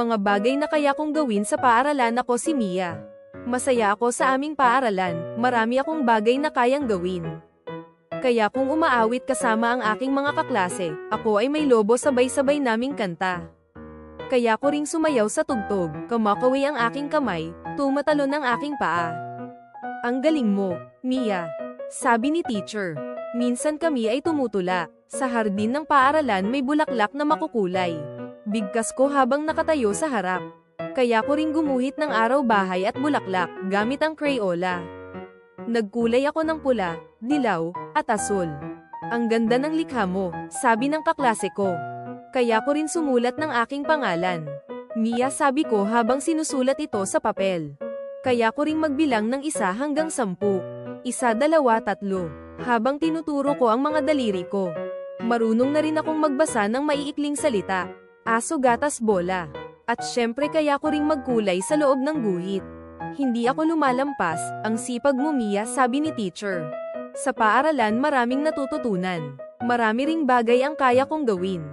Mga bagay na kaya kong gawin sa paaralan ako si Mia. Masaya ako sa aming paaralan, marami akong bagay na kayang gawin. Kaya kung umaawit kasama ang aking mga kaklase, ako ay may lobo sabay-sabay naming kanta. Kaya ko ring sumayaw sa tugtog, kamakaway ang aking kamay, tumatalon ang aking paa. Ang galing mo, Mia. Sabi ni teacher. Minsan kami ay tumutula. Sa hardin ng paaralan may bulaklak na makukulay. Bigkas ko habang nakatayo sa harap. Kaya ko ring gumuhit ng araw bahay at bulaklak gamit ang Crayola. Nagkulay ako ng pula, dilaw, at asul. Ang ganda ng likha mo, sabi ng kaklase ko. Kaya ko rin sumulat ng aking pangalan. Mia sabi ko habang sinusulat ito sa papel. Kaya ko ring magbilang ng isa hanggang sampu. Isa, dalawa, tatlo. Habang tinuturo ko ang mga daliri ko. Marunong na rin akong magbasa ng maiikling salita. Aso, gatas, bola. At syempre kaya ko ring magkulay sa loob ng guhit. Hindi ako lumalampas, ang sipag mo Mia sabi ni teacher. Sa paaralan maraming natututunan. Marami ring bagay ang kaya kong gawin.